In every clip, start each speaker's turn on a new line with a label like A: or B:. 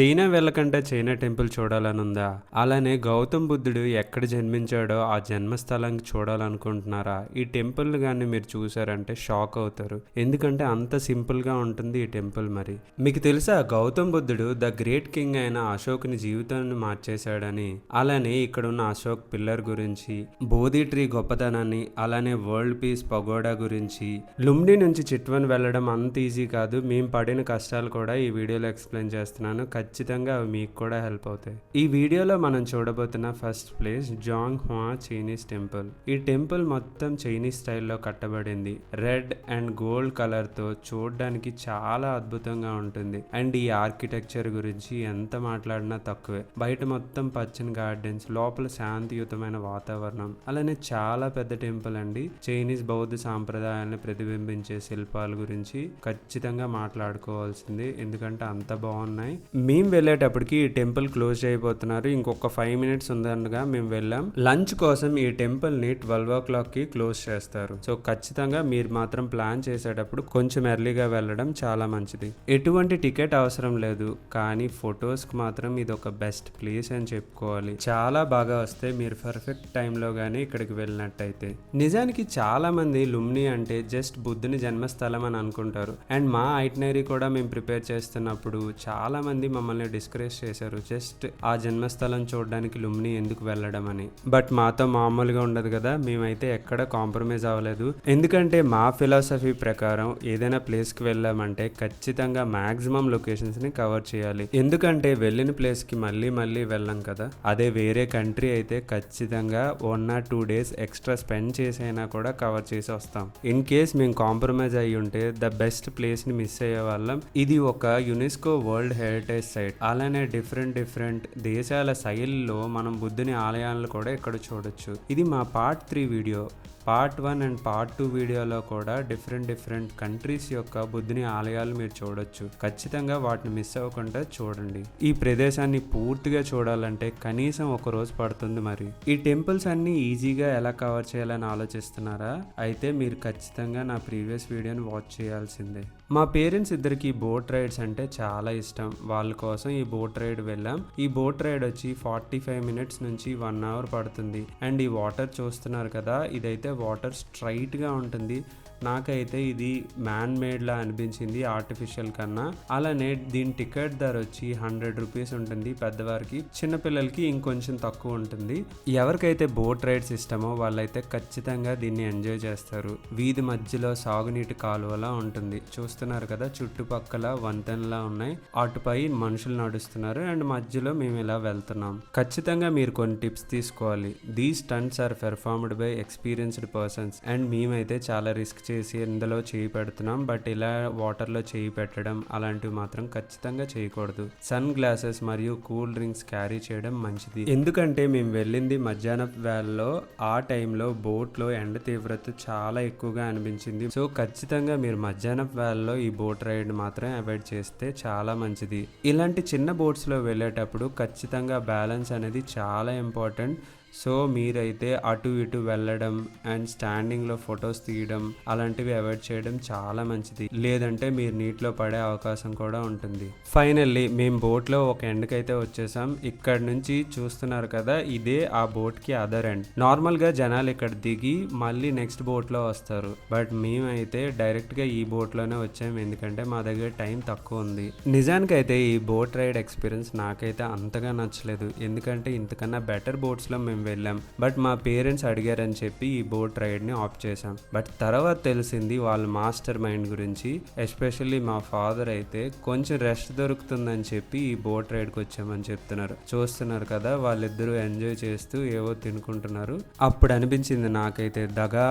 A: China వెళ్ళకుండా China temple చూడాలని ఉందా అలానే గౌతమ్ బుద్ధుడు ఎక్కడ జన్మించాడో ఆ జన్మస్థలానికి చూడాలనుకుంటున్నారా? ఈ టెంపుల్ కానీ మీరు చూసారంటే షాక్ అవుతారు. ఎందుకంటే అంత సింపుల్గా ఉంటుంది ఈ టెంపుల్ మరి. మీకు తెలుసా గౌతమ్ బుద్ధుడు ద గ్రేట్ కింగ్ అయిన అశోక్ని జీవితాన్ని మార్చేశాడని? అలానే ఇక్కడ ఉన్న అశోక్ పిల్లర్ గురించి బోధి ట్రీ గొప్పతనాన్ని అలానే వరల్డ్ పీస్ పగోడా గురించి. లుంబిని నుంచి చిట్వన్ వెళ్ళడం అంత ఈజీ కాదు. మేము పడిన కష్టాలు కూడా ఈ వీడియోలో ఎక్స్ప్లెయిన్ చేస్తున్నాను. ఖచ్చితంగా అవి మీకు కూడా హెల్ప్ అవుతాయి. ఈ వీడియోలో మనం చూడబోతున్న first place Zhong Hua Chinese temple ఈ టెంపుల్ మొత్తం చైనీస్ స్టైల్లో కట్టబడింది. రెడ్ అండ్ గోల్డ్ కలర్తో చూడడానికి చాలా అద్భుతంగా ఉంటుంది. అండ్ ఈ ఆర్కిటెక్చర్ గురించి ఎంత మాట్లాడినా తక్కువే. బయట మొత్తం పచ్చని గార్డెన్స్ లోపల శాంతియుతమైన వాతావరణం. అలానే చాలా పెద్ద టెంపుల్ అండి. చైనీస్ బౌద్ధ సాంప్రదాయాలను ప్రతిబింబించే శిల్పాల గురించి ఖచ్చితంగా మాట్లాడుకోవాల్సింది. ఎందుకంటే అంత బాగున్నాయి. మీ మేము వెళ్ళేటప్పటికి ఈ టెంపుల్ క్లోజ్ అయిపోతున్నారు. ఇంకొక ఫైవ్ మినిట్స్ ఉందనగా మేము వెళ్ళాం. లంచ్ కోసం ఈ టెంపుల్ని ట్వెల్వ్ ఓ క్లాక్కి క్లోజ్ చేస్తారు. సో ఖచ్చితంగా మీరు మాత్రం ప్లాన్ చేసేటప్పుడు కొంచెం ఎర్లీగా వెళ్ళడం చాలా మంచిది. ఎటువంటి టికెట్ అవసరం లేదు. కానీ ఫొటోస్కి మాత్రం ఇది ఒక బెస్ట్ ప్లేస్ అని చెప్పుకోవాలి. చాలా బాగా వస్తే మీరు పర్ఫెక్ట్ టైంలో కానీ ఇక్కడికి వెళ్ళినట్టయితే. నిజానికి చాలా మంది లుమ్ని అంటే జస్ట్ బుద్ధుని జన్మస్థలం అని అనుకుంటారు. అండ్ మా ఐటనరీ కూడా మేము ప్రిపేర్ చేస్తున్నప్పుడు చాలా మంది మమ్మల్ని డిస్కరేజ్ చేశారు. జస్ట్ ఆ జన్మస్థలం చూడడానికి లుమ్ని ఎందుకు వెళ్ళడం అని. బట్ మాతో మామూలుగా ఉండదు కదా మేమైతే ఎక్కడ కాంప్రమైజ్ అవ్వలేదు. ఎందుకంటే మా ఫిలాసఫీ ప్రకారం ఏదైనా ప్లేస్కి వెళ్ళామంటే ఖచ్చితంగా మాక్సిమం లొకేషన్స్ని కవర్ చేయాలి. ఎందుకంటే వెళ్ళిన ప్లేస్కి మళ్ళీ మళ్ళీ వెళ్ళం కదా. అదే వేరే కంట్రీ అయితే ఖచ్చితంగా one or two days extra spend చేసైనా కూడా కవర్ చేసి వస్తాం. ఇన్ కేస్ మేము కాంప్రమైజ్ అయ్యి ఉంటే ద బెస్ట్ ప్లేస్ని మిస్ అయ్యే వాళ్ళం. ఇది ఒక యునెస్కో వరల్డ్ హెరిటేజ్ సైట్ అలానే డిఫరెంట్ డిఫరెంట్ దేశాల శైలిలో మనం బుద్ధుని ఆలయాలను కూడా ఇక్కడ చూడొచ్చు. ఇది మా part three video. Part one and part two వీడియోలో కూడా డిఫరెంట్ డిఫరెంట్ కంట్రీస్ యొక్క బుద్ధుని ఆలయాలు మీరు చూడొచ్చు. ఖచ్చితంగా వాటిని మిస్ అవ్వకుండా చూడండి. ఈ ప్రదేశాన్ని పూర్తిగా చూడాలంటే కనీసం ఒక రోజు పడుతుంది మరి. ఈ టెంపుల్స్ అన్ని ఈజీగా ఎలా కవర్ చేయాలని ఆలోచిస్తున్నారా? అయితే మీరు ఖచ్చితంగా నా ప్రీవియస్ వీడియోని వాచ్ చేయాల్సిందే. మా పేరెంట్స్ ఇద్దరికి బోట్ రైడ్స్ అంటే చాలా ఇష్టం. వాళ్ళ కోసం ఈ బోట్ రైడ్ వెళ్ళాం. ఈ బోట్ రైడ్ వచ్చి ఫార్టీ ఫైవ్ మినిట్స్ నుంచి వన్ అవర్ పడుతుంది. అండ్ ఈ వాటర్ చూస్తున్నారు కదా ఇదైతే వాటర్ స్ట్రైట్గా ఉంటుంది. నాకైతే ఇది మ్యాన్ మేడ్లా అనిపించింది ఆర్టిఫిషియల్ కన్నా. అలానే దీని టికెట్ ధర వచ్చి హండ్రెడ్ రూపీస్ ఉంటుంది పెద్దవారికి. చిన్నపిల్లలకి ఇంకొంచెం తక్కువ ఉంటుంది. ఎవరికైతే బోట్ రైడ్స్ ఇష్టమో వాళ్ళైతే ఖచ్చితంగా దీన్ని ఎంజాయ్ చేస్తారు. వీధి మధ్యలో సాగునీటి కాలువలా ఉంటుంది. చూస్తున్నారు కదా చుట్టుపక్కల వంతెనలా ఉన్నాయి. అటుపై మనుషులు నడుస్తున్నారు. అండ్ మధ్యలో మేము ఇలా వెళ్తున్నాం. ఖచ్చితంగా మీరు కొన్ని టిప్స్ తీసుకోవాలి. The stunts are performed by experienced persons and మేమైతే చాలా రిస్క్ చేసి ఇందులో చేయి పెడుతున్నాం బట్ ఇలా వాటర్లో చేయి పెట్టడం అలాంటివి మాత్రం ఖచ్చితంగా చేయకూడదు. సన్ గ్లాసెస్ మరియు కూల్ డ్రింక్స్ క్యారీ చేయడం మంచిది. ఎందుకంటే మేము వెళ్ళింది మధ్యాహ్నం వేళలో ఆ టైంలో బోట్లో ఎండ తీవ్రత చాలా ఎక్కువగా అనిపించింది. సో ఖచ్చితంగా మీరు మధ్యాహ్నం వేళలో ఈ బోట్ రైడ్ మాత్రం అవాయిడ్ చేస్తే చాలా మంచిది. ఇలాంటి చిన్న బోట్స్లో వెళ్ళేటప్పుడు ఖచ్చితంగా బ్యాలెన్స్ అనేది చాలా ఇంపార్టెంట్. సో మీరైతే అటు ఇటు వెళ్ళడం అండ్ స్టాండింగ్లో ఫొటోస్ తీయడం అలాంటివి అవాయిడ్ చేయడం చాలా మంచిది. లేదంటే మీరు నీటిలో పడే అవకాశం కూడా ఉంటుంది. ఫైనల్లీ మేము బోట్లో ఒక ఎండ్కైతే వచ్చేసాం. ఇక్కడ నుంచి చూస్తున్నారు కదా ఇదే ఆ బోట్కి అదర్ ఎండ్ నార్మల్గా జనాలు ఇక్కడ దిగి మళ్ళీ నెక్స్ట్ బోట్లో వస్తారు. బట్ మేమైతే డైరెక్ట్గా ఈ బోట్లోనే వచ్చాము ఎందుకంటే మా దగ్గర టైం తక్కువ ఉంది. నిజానికైతే ఈ బోట్ రైడ్ ఎక్స్పీరియన్స్ నాకైతే అంతగా నచ్చలేదు. ఎందుకంటే ఇంతకన్నా బెటర్ బోట్స్లో మేము వెళ్ళాం. బట్ మా పేరెంట్స్ అడిగారని చెప్పి ఈ బోట్ రైడ్ని ఆఫ్ చేసాం బట్ తర్వాత తెలిసింది వాళ్ళ మాస్టర్ మైండ్ గురించి. ఎస్పెషల్లీ మా ఫాదర్ అయితే కొంచెం రెస్ట్ దొరుకుతుందని చెప్పి ఈ బోట్ రైడ్కి వచ్చామని చెప్తున్నారు. చూస్తున్నారు కదా వాళ్ళిద్దరూ ఎంజాయ్ చేస్తూ ఏవో తినుకుంటున్నారు. అప్పుడు అనిపించింది నాకైతే దగా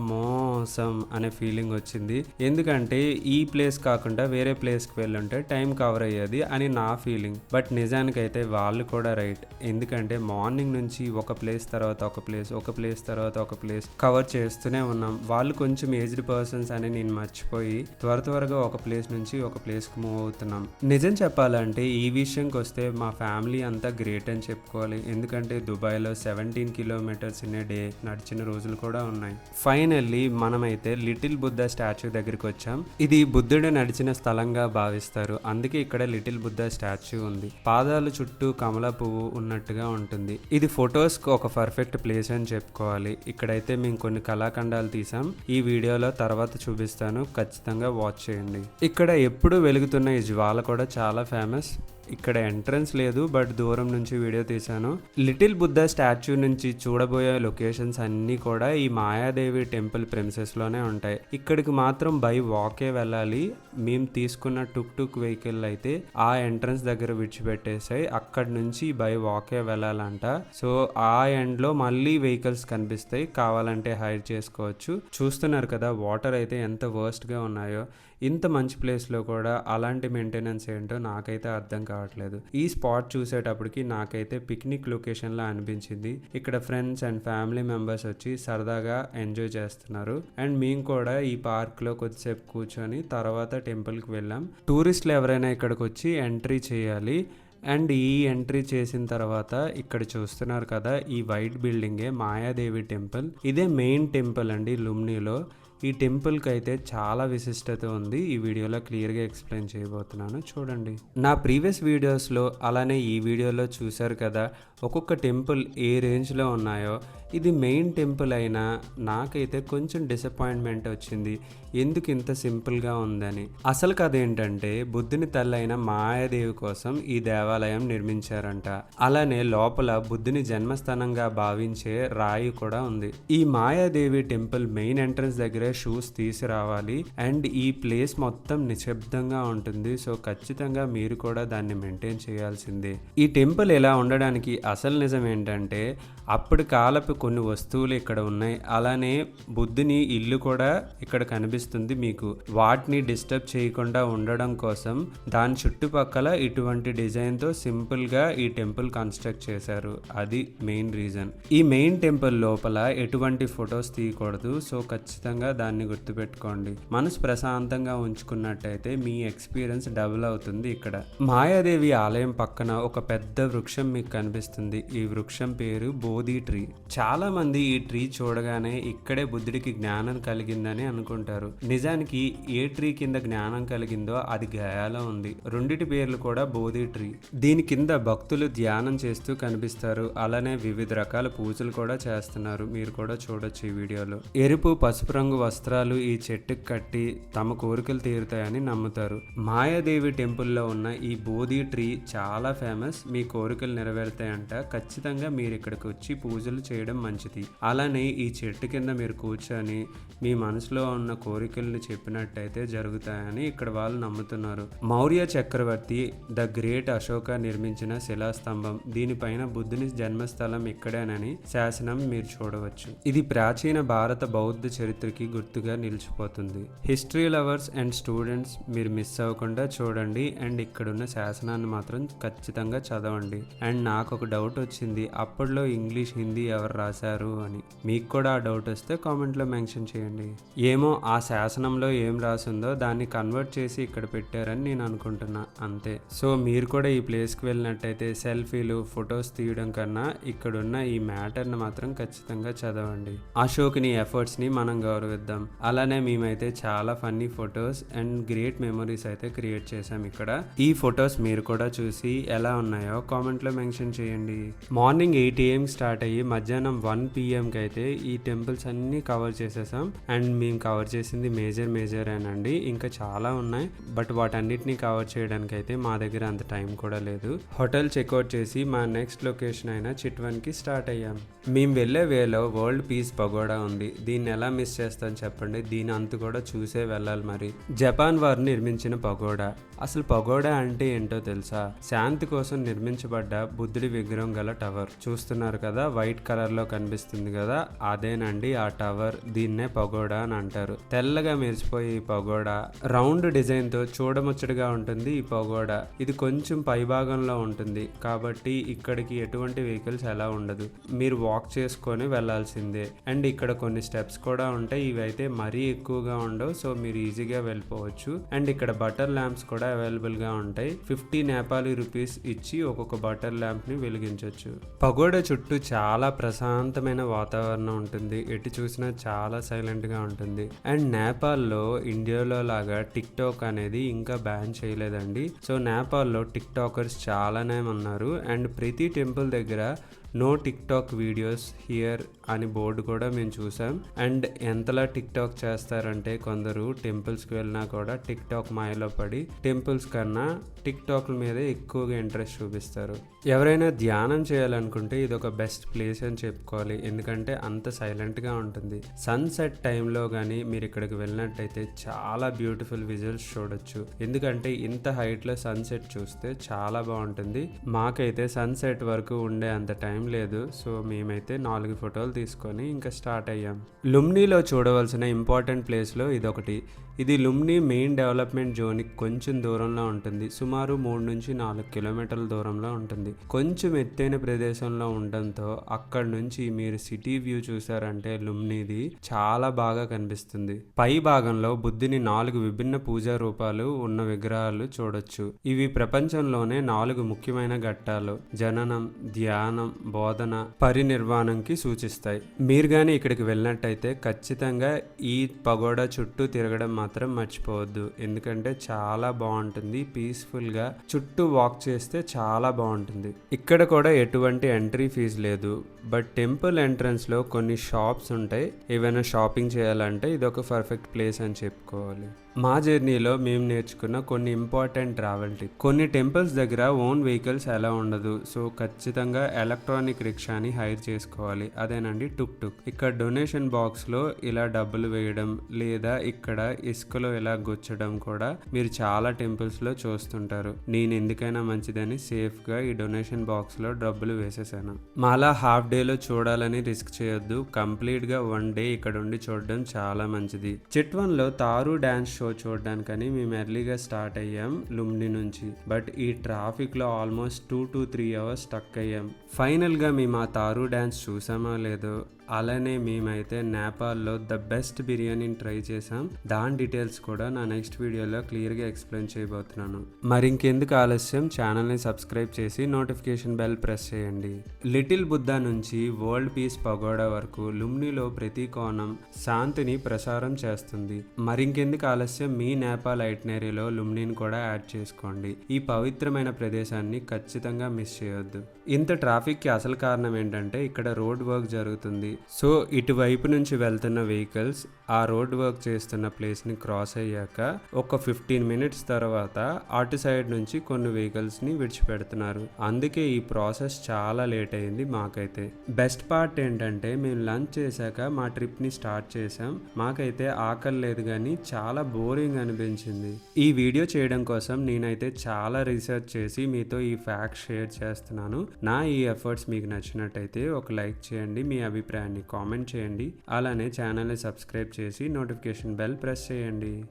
A: మోసం అనే ఫీలింగ్ వచ్చింది. ఎందుకంటే ఈ ప్లేస్ కాకుండా వేరే ప్లేస్కి వెళ్ళుంటే టైం కవర్ అయ్యేది అని నా ఫీలింగ్. బట్ నిజానికైతే వాళ్ళు కూడా రైట్. ఎందుకంటే మార్నింగ్ నుంచి ఒక ప్లేస్ తర్వాత ఒక ప్లేస్ ఒక ప్లేస్ తర్వాత ఒక ప్లేస్ కవర్ చేస్తూనే ఉన్నాం. వాళ్ళు కొంచెం ఏజ్డ్ పర్సన్స్ అని నేను మర్చిపోయి త్వర త్వరగా ఒక ప్లేస్ నుంచి ఒక ప్లేస్కి మూవ్ అవుతున్నాం. నిజం చెప్పాలంటే ఈ విషయంకి వస్తే మా ఫ్యామిలీ అంతా గ్రేట్ అని చెప్పుకోవాలి. ఎందుకంటే దుబాయ్లో సెవెంటీన్ కిలోమీటర్స్ ఇన్ డే నడిచిన రోజులు కూడా ఉన్నాయి. ఫైనల్లీ మనమైతే లిటిల్ బుద్ధ స్టాచ్యూ దగ్గరికి వచ్చాం. ఇది బుద్ధుడు నడిచిన స్థలంగా భావిస్తారు. అందుకే ఇక్కడ లిటిల్ బుద్ధ స్టాచ్యూ ఉంది. పాదాలు చుట్టూ కమల పువ్వు ఉన్నట్టుగా ఉంటుంది. ఇది ఫొటోస్కి ఒక పర్ఫెక్ట్ ప్లేస్ అని చెప్పుకోవాలి. ఇక్కడైతే మేము కొన్ని కళాఖండాలు తీసాం. ఈ వీడియోలో తర్వాత చూపిస్తాను. ఖచ్చితంగా వాచ్ చేయండి. ఇక్కడ ఎప్పుడు వెలుగుతున్న ఈ జ్వాల కూడా చాలా ఫేమస్. ఇక్కడ ఎంట్రన్స్ లేదు బట్ దూరం నుంచి వీడియో తీశాను. లిటిల్ బుద్ధ స్టాచ్యూ నుంచి చూడబోయే లొకేషన్స్ అన్నీ కూడా ఈ మాయాదేవి టెంపుల్ ప్రెమిసెస్లోనే ఉంటాయి. ఇక్కడికి మాత్రం బై వాకే వెళ్ళాలి. మేము తీసుకున్న టుక్ టుక్ వెహికల్ అయితే ఆ ఎంట్రన్స్ దగ్గర విడిచిపెట్టేసాయి. అక్కడి నుంచి బై వాకే వెళ్ళాలంట. సో ఆ ఎండ్లో మళ్ళీ వెహికల్స్ కనిపిస్తాయి. కావాలంటే హైర్ చేసుకోవచ్చు. చూస్తున్నారు కదా వాటర్ అయితే ఎంత వర్స్ట్గా ఉన్నాయో. ఇంత మంచి ప్లేస్లో కూడా అలాంటి మెయింటెనెన్స్ ఏంటో నాకైతే అర్థం కావట్లేదు. ఈ స్పాట్ చూసేటప్పటికి నాకైతే పిక్నిక్ లొకేషన్లా అనిపించింది. ఇక్కడ ఫ్రెండ్స్ అండ్ ఫ్యామిలీ మెంబర్స్ వచ్చి సరదాగా ఎంజాయ్ చేస్తున్నారు. అండ్ మేము కూడా ఈ పార్క్లో కొద్దిసేపు కూర్చొని తర్వాత టెంపుల్కి వెళ్ళాం. టూరిస్టులు ఎవరైనా ఇక్కడికి వచ్చి ఎంట్రీ చేయాలి. అండ్ ఈ ఎంట్రీ చేసిన తర్వాత ఇక్కడ చూస్తున్నారు కదా ఈ వైట్ బిల్డింగే మాయాదేవి టెంపుల్. ఇదే మెయిన్ టెంపుల్ అండి లుమ్నీలో. ఈ టెంపుల్కి అయితే చాలా విశిష్టత ఉంది. ఈ వీడియోలో క్లియర్గా ఎక్స్ప్లెయిన్ చేయబోతున్నాను. చూడండి. నా ప్రీవియస్ వీడియోస్లో అలానే ఈ వీడియోలో చూశారు కదా ఒక్కొక్క టెంపుల్ ఏ రేంజ్లో ఉన్నాయో ఇది మెయిన్ టెంపుల్ అయినా నాకైతే కొంచెం డిసప్పాయింట్మెంట్ వచ్చింది. ఎందుకు ఇంత సింపుల్గా ఉందని. అసలు కథ ఏంటంటే బుద్ధుని తల్లైన మాయాదేవి కోసం ఈ దేవాలయం నిర్మించారంట. అలానే లోపల బుద్ధుని జన్మస్థానంగా భావించే రాయి కూడా ఉంది. ఈ మాయాదేవి టెంపుల్ మెయిన్ ఎంట్రన్స్ దగ్గరే షూస్ తీసుకురావాలి. అండ్ ఈ ప్లేస్ మొత్తం నిశ్శబ్దంగా ఉంటుంది. సో ఖచ్చితంగా మీరు కూడా దాన్ని మెయింటైన్ చేయాల్సిందే. ఈ టెంపుల్ ఎలా ఉండడానికి అసలు నిజం ఏంటంటే అప్పటి కాలపు కొన్ని వస్తువులు ఇక్కడ ఉన్నాయి. అలానే బుద్ధుని ఇల్లు కూడా ఇక్కడ కనిపిస్తుంది మీకు. వాటిని డిస్టర్బ్ చేయకుండా ఉండడం కోసం దాని చుట్టుపక్కల ఇటువంటి డిజైన్తో సింపుల్గా ఈ టెంపుల్ కన్స్ట్రక్ట్ చేశారు. అది మెయిన్ రీజన్. ఈ మెయిన్ టెంపుల్ లోపల ఎటువంటి ఫొటోస్ తీయకూడదు. సో ఖచ్చితంగా దాన్ని గుర్తుపెట్టుకోండి. మనసు ప్రశాంతంగా ఉంచుకున్నట్టయితే మీ ఎక్స్పీరియన్స్ డబుల్ అవుతుంది ఇక్కడ. మాయాదేవి ఆలయం పక్కన ఒక పెద్ద వృక్షం మీకు కనిపిస్తుంది. ఈ వృక్షం పేరు బోధి ట్రీ. చాలా మంది ఈ ట్రీ చూడగానే ఇక్కడే బుద్ధుడికి జ్ఞానం కలిగిందని అనుకుంటారు. నిజానికి ఏ ట్రీ కింద జ్ఞానం కలిగిందో అది గయాలో ఉంది. రెండిటి పేర్లు కూడా బోధి ట్రీ. దీని కింద భక్తులు ధ్యానం చేస్తూ కనిపిస్తారు. అలానే వివిధ రకాల పూజలు కూడా చేస్తున్నారు. మీరు కూడా చూడొచ్చు ఈ వీడియోలో. ఎరుపు పసుపు రంగు వస్త్రాలు ఈ చెట్టుకు కట్టి తమ కోరికలు తీరుతాయని నమ్ముతారు. మాయాదేవి టెంపుల్లో ఉన్న ఈ బోధి ట్రీ చాలా ఫేమస్. మీ కోరికలు నెరవేరుతాయంట ఖచ్చితంగా మీరు ఇక్కడికి వచ్చి పూజలు చేయడం మంచిది. అలానే ఈ చెట్టు కింద మీరు కూర్చొని మీ మనసులో ఉన్న కోరికల్ని చెప్పినట్టయితే జరుగుతాయని ఇక్కడ వాళ్ళు నమ్ముతున్నారు. మౌర్య చక్రవర్తి ద గ్రేట్ అశోక నిర్మించిన శిలాస్తంభం. దీనిపైన బుద్ధుని జన్మస్థలం ఇక్కడేనని శాసనం మీరు చూడవచ్చు. ఇది ప్రాచీన భారత బౌద్ధ చరిత్రకి గుర్తుగా నిలిచిపోతుంది. హిస్టరీ లవర్స్ అండ్ స్టూడెంట్స్ మీరు మిస్ అవ్వకుండా చూడండి. అండ్ ఇక్కడున్న శాసనాన్ని మాత్రం ఖచ్చితంగా చదవండి. అండ్ నాకు ఒక డౌట్ వచ్చింది అప్పట్లో ఇంగ్లీష్ హిందీ ఎవరు రాశారు అని. మీకు కూడా ఆ డౌట్ వస్తే కామెంట్లో మెన్షన్ చేయండి. ఏమో ఆ శాసనంలో ఏం రాసిందో దాన్ని కన్వర్ట్ చేసి ఇక్కడ పెట్టారని నేను అనుకుంటున్నా. అంతే. సో మీరు కూడా ఈ ప్లేస్కి వెళ్ళినట్టయితే సెల్ఫీలు ఫొటోస్ తీయడం కన్నా ఇక్కడున్న ఈ మ్యాటర్ని మాత్రం ఖచ్చితంగా చదవండి. అశోక్ని ఎఫర్ట్స్ని మనం గౌరవిద్దాం. అలానే మేమైతే చాలా funny photos and great memories అయితే క్రియేట్ చేసాం ఇక్కడ. ఈ ఫొటోస్ మీరు కూడా చూసి ఎలా ఉన్నాయో కామెంట్లో మెన్షన్ చేయండి. మార్నింగ్ ఎయిట్ ఏఎం స్టార్ట్ అయ్యి మధ్యాహ్నం వన్ పిఎంకి అయితే ఈ టెంపుల్స్ అన్నీ కవర్ చేసేసాం. అండ్ మేము కవర్ చేసింది మేజర్ మేజర్ అండి. ఇంకా చాలా ఉన్నాయి. బట్ వాటన్నిటిని కవర్ చేయడానికి అయితే మా దగ్గర అంత టైం కూడా లేదు. హోటల్ చెక్అవుట్ చేసి మా నెక్స్ట్ లొకేషన్ అయిన చిట్వన్కి స్టార్ట్ అయ్యాం. మేము వెళ్ళే వేలో వరల్డ్ పీస్ పగోడా ఉంది. దీన్ని ఎలా మిస్ చేస్తాను చెప్పండి? దీని అంత కూడా చూసే వెళ్ళాలి మరి. జపాన్ వారు నిర్మించిన పగోడా. అసలు పగోడా అంటే ఏంటో తెలుసా? శాంతి కోసం నిర్మించబడ్డ బుద్ధుడి విగ్రహం విగ్రహం గల టవర్. చూస్తున్నారు కదా వైట్ కలర్లో కనిపిస్తుంది కదా అదేనండి ఆ టవర్. దీన్నే పగోడా అని అంటారు. తెల్లగా మెరిసిపోయే ఈ పగోడా రౌండ్ డిజైన్తో చూడముచ్చటగా ఉంటుంది ఈ పగోడా. ఇది కొంచెం పై భాగంలో ఉంటుంది కాబట్టి ఇక్కడికి ఎటువంటి వెహికల్స్ ఎలా ఉండదు. మీరు వాక్ చేసుకొని వెళ్ళాల్సిందే అండ్ ఇక్కడ కొన్ని స్టెప్స్ కూడా ఉంటాయి ఇవి అయితే మరీ ఎక్కువగా ఉండవు సో మీరు ఈజీగా వెళ్ళిపోవచ్చు. అండ్ ఇక్కడ బటర్ ల్యాంప్స్ కూడా అవైలబుల్గా ఉంటాయి. ఫిఫ్టీ నేపాలి రూపీస్ ఇచ్చి ఒక్కొక్క బటర్ ల్యాంప్ని వెలిగించవచ్చు. పగోడ చుట్టూ చాలా ప్రశాంతమైన వాతావరణం ఉంటుంది. ఎటు చూసినా చాలా సైలెంట్గా ఉంటుంది. అండ్ నేపాల్లో ఇండియాలో లాగా టిక్ టాక్ అనేది ఇంకా బ్యాన్ చేయలేదండి. సో నేపాల్లో టిక్ టాకర్స్ చాలానే ఉన్నారు. అండ్ ప్రతి టెంపుల్ దగ్గర no TikTok videos here అని బోర్డు కూడా మేము చూసాం. అండ్ ఎంతలా టిక్ టాక్ చేస్తారంటే కొందరు టెంపుల్స్కి వెళ్ళినా కూడా టిక్ టాక్ మాయలో పడి టెంపుల్స్ కన్నా టిక్ టాక్ల మీద ఎక్కువగా ఇంట్రెస్ట్ చూపిస్తారు. ఎవరైనా ధ్యానం చేయాలనుకుంటే ఇది ఒక బెస్ట్ ప్లేస్ అని చెప్పుకోవాలి. ఎందుకంటే అంత సైలెంట్గా ఉంటుంది. సన్సెట్ టైంలో కానీ మీరు ఇక్కడికి వెళ్ళినట్టయితే చాలా బ్యూటిఫుల్ విజువల్స్ చూడొచ్చు. ఎందుకంటే ఇంత హైట్లో సన్సెట్ చూస్తే చాలా బాగుంటుంది. మాకైతే సన్సెట్ వరకు ఉండే అంత టైం లేదు. సో మేమైతే నాలుగు ఫోటోలు తీసుకొని ఇంకా స్టార్ట్ అయ్యాం. లుమ్నీలో చూడవలసిన ఇంపార్టెంట్ ప్లేస్లో ఇదొకటి. ఇది లుమ్ని మెయిన్ డెవలప్మెంట్ జోన్కి కొంచెం దూరంలో ఉంటుంది. సుమారు మూడు నుంచి నాలుగు కిలోమీటర్ల దూరంలో ఉంటుంది. కొంచెం ఎత్తైన ప్రదేశంలో ఉండడంతో అక్కడ నుంచి మీరు సిటీ వ్యూ చూసారంటే లుమ్నిది చాలా బాగా కనిపిస్తుంది. పై భాగంలో బుద్ధిని నాలుగు విభిన్న పూజా రూపాలు ఉన్న విగ్రహాలు చూడొచ్చు. ఇవి ప్రపంచంలోనే నాలుగు ముఖ్యమైన ఘట్టాలు జననం ధ్యానం బోధన పరినిర్వాణంకి సూచిస్తాయి. మీరు కానీ ఇక్కడికి వెళ్ళినట్టయితే ఖచ్చితంగా ఈ పగోడా చుట్టూ తిరగడం మాత్రం మర్చిపోవద్దు. ఎందుకంటే చాలా బాగుంటుంది. పీస్ఫుల్గా చుట్టూ వాక్ చేస్తే చాలా బాగుంటుంది. ఇక్కడ కూడా ఎటువంటి ఎంట్రీ ఫీజు లేదు. బట్ టెంపుల్ ఎంట్రన్స్లో కొన్ని షాప్స్ ఉంటాయి. ఏవైనా షాపింగ్ చేయాలంటే ఇది ఒక పర్ఫెక్ట్ ప్లేస్ అని చెప్పుకోవాలి. మా జర్నీలో మేము నేర్చుకున్న కొన్ని ఇంపార్టెంట్ ట్రావెల్ టిప్. కొన్ని టెంపుల్స్ దగ్గర ఓన్ వెహికల్స్ ఎలా ఉండదు సో ఖచ్చితంగా ఎలక్ట్రానిక్ రిక్షాని హైర్ చేసుకోవాలి. అదేనండి టుక్ టుక్. ఇక్కడ డొనేషన్ బాక్స్లో ఇలా డబ్బులు వేయడం లేదా ఇక్కడ ఇసుకలో ఇలా గుచ్చడం కూడా మీరు చాలా టెంపుల్స్లో చూస్తుంటారు. నేను ఎందుకైనా మంచిదని సేఫ్గా ఈ డొనేషన్ బాక్స్లో డబ్బులు వేసేసాను. మాలా హాఫ్ డేలో చూడాలని రిస్క్ చేయొద్దు. కంప్లీట్గా వన్ డే ఇక్కడ ఉండి చూడడం చాలా మంచిది. చిట్వన్లో తారు డ్యాన్స్ షో చూడడానికని మేము ఎర్లీగా స్టార్ట్ అయ్యాం లుమ్ని నుంచి. బట్ ఈ ట్రాఫిక్లో almost two to three hours stuck అయ్యాం. ఫైనల్గా మేము ఆ తారు డ్యాన్స్ చూసామో లేదో అలానే మేమైతే నేపాల్లో ద బెస్ట్ బిర్యానీని ట్రై చేసాం దాని డీటెయిల్స్ కూడా నా నెక్స్ట్ వీడియోలో క్లియర్గా ఎక్స్ప్లెయిన్ చేయబోతున్నాను. మరి ఇంకెందుకు ఆలస్యం ఛానల్ని సబ్స్క్రైబ్ చేసి నోటిఫికేషన్ బెల్ ప్రెస్ చేయండి. లిటిల్ బుద్ధా నుంచి వరల్డ్ పీస్ పగోడా వరకు లుమ్నిలో ప్రతి కోణం శాంతిని ప్రసారం చేస్తుంది. మరింకెందుకు ఆలస్యం మీ నేపాల్ ఐటనరీలో లుమ్నిని కూడా యాడ్ చేసుకోండి. ఈ పవిత్రమైన ప్రదేశాన్ని ఖచ్చితంగా మిస్ చేయొద్దు. ఇంత ట్రాఫిక్కి అసలు కారణం ఏంటంటే ఇక్కడ రోడ్ వర్క్ జరుగుతుంది. సో ఇటువైపు నుంచి వెళ్తున్న వెహికల్స్ ఆ రోడ్ వర్క్ చేస్తున్న ప్లేస్ని క్రాస్ అయ్యాక ఒక ఫిఫ్టీన్ మినిట్స్ తర్వాత అటు సైడ్ నుంచి కొన్ని వెహికల్స్ని విడిచిపెడుతున్నారు. అందుకే ఈ ప్రాసెస్ చాలా లేట్ అయింది మాకైతే. బెస్ట్ పార్ట్ ఏంటంటే మేము లంచ్ చేశాక మా ట్రిప్ని స్టార్ట్ చేసాం మాకైతే ఆకలి లేదు కానీ చాలా బోరింగ్ అనిపించింది. ఈ వీడియో చేయడం కోసం నేనైతే చాలా రీసెర్చ్ చేసి మీతో ఈ ఫ్యాక్ట్ షేర్ చేస్తున్నాను. నా ఈ ఎఫర్ట్స్ మీకు నచ్చినట్టయితే ఒక లైక్ చేయండి. మీ అభిప్రాయం అభిప్రాయాన్ని కామెంట్ చేయండి. అలానే ఛానల్ని సబ్స్క్రైబ్ చేసి నోటిఫికేషన్ బెల్ ప్రెస్ చేయండి.